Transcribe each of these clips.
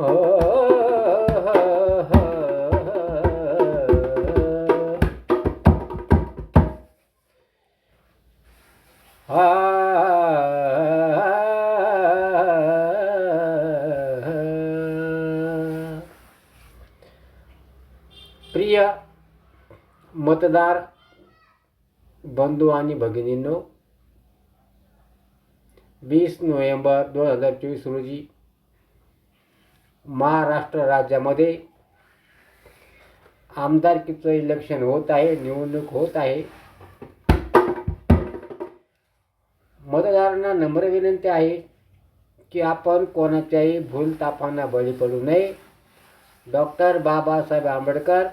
प्रिय मतदार बंधू आणि भगिनींनो वीस नोव्हेंबर दोन हजार चोवीस रोजी महाराष्ट्र राज्यामध्ये आमदारकीचं इलेक्शन होत आहे निवडणूक होत आहे. मतदारांना नम्र विनंती आहे की आपण कोणाच्याही भूलतापांना बळी पडू नये. डॉक्टर बाबासाहेब आंबेडकर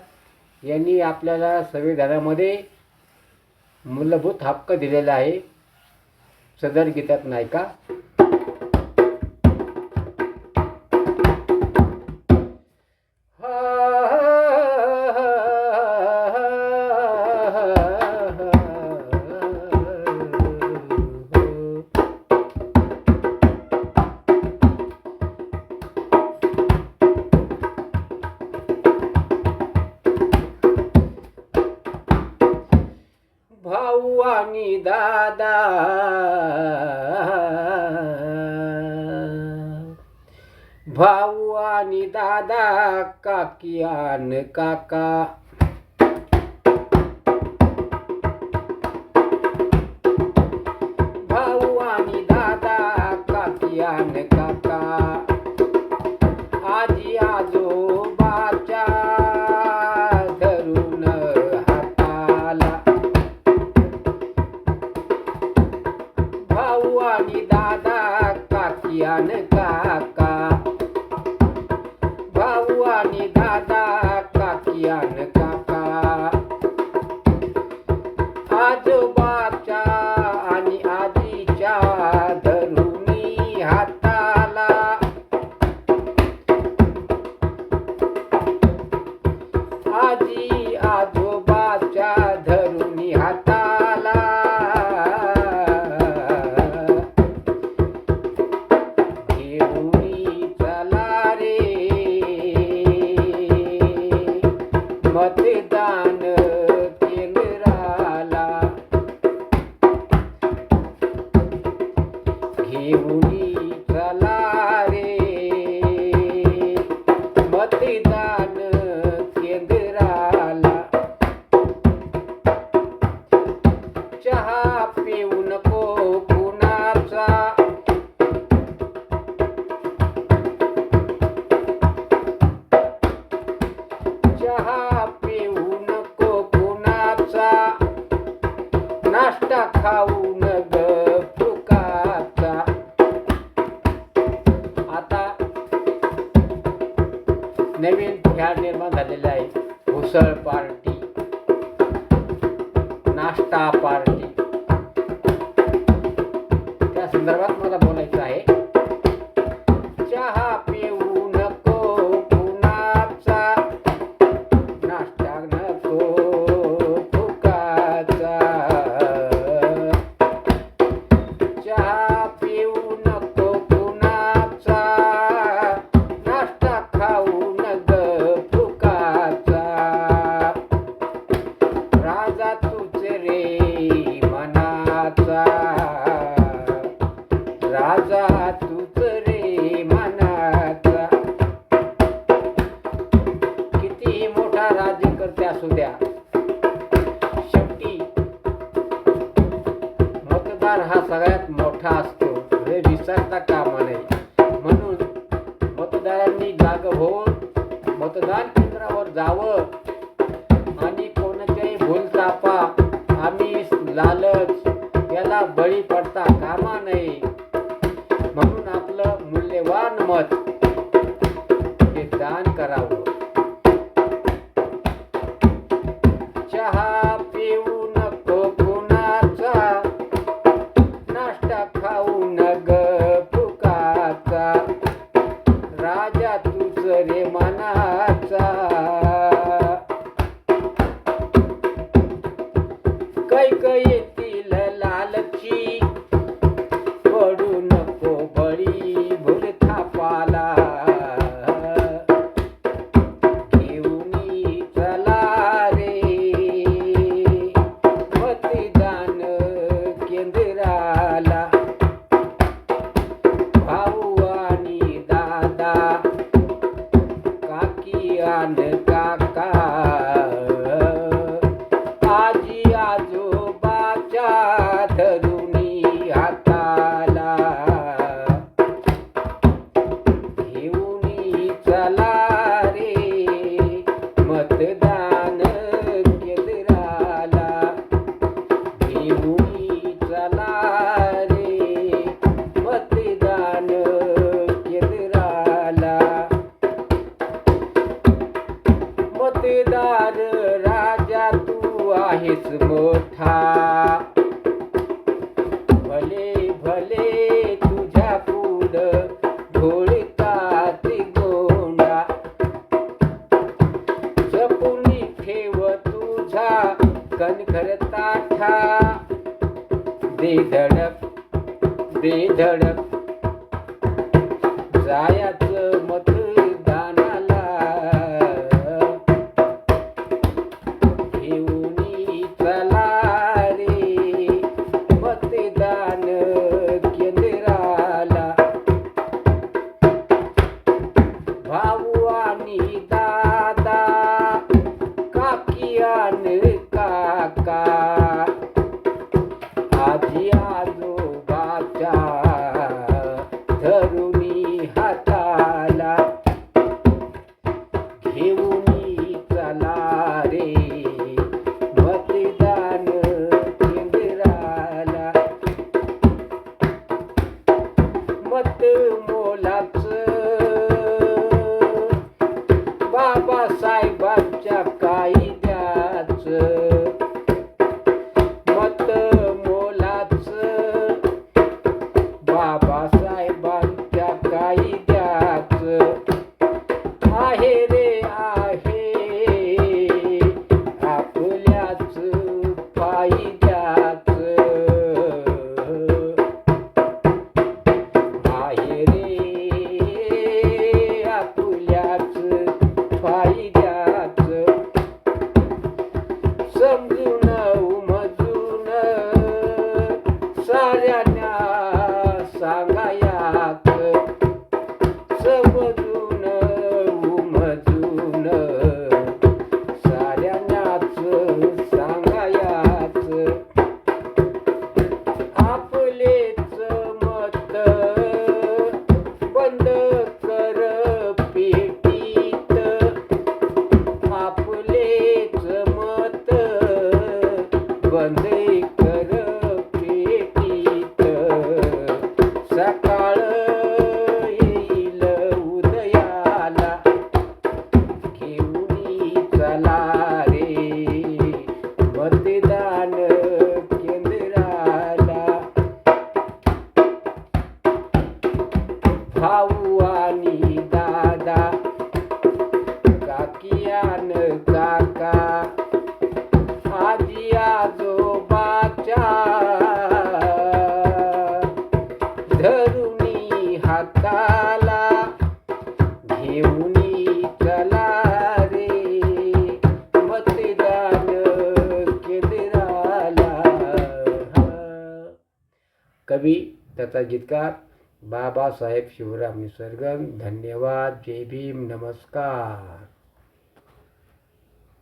यांनी आपल्याला संविधानामध्ये मूलभूत हक्क दिलेला आहे. सदर गीतात नाही का? kaki dada kakian kakak bauan dada kakian kakak मतदान Rastakau मतदारांनी जाग होऊन मतदान केंद्रावर जावं आणि कोणत्याही भूलतापा आम्ही लालच याला बळी पडता कामा नये. म्हणून आपलं मूल्यवान मत साथ 你 Hare साऱ्या सांग कवी तथा गीतकार बाबासाहेब शिवराम निसर्गन धन्यवाद जय भीम नमस्कार.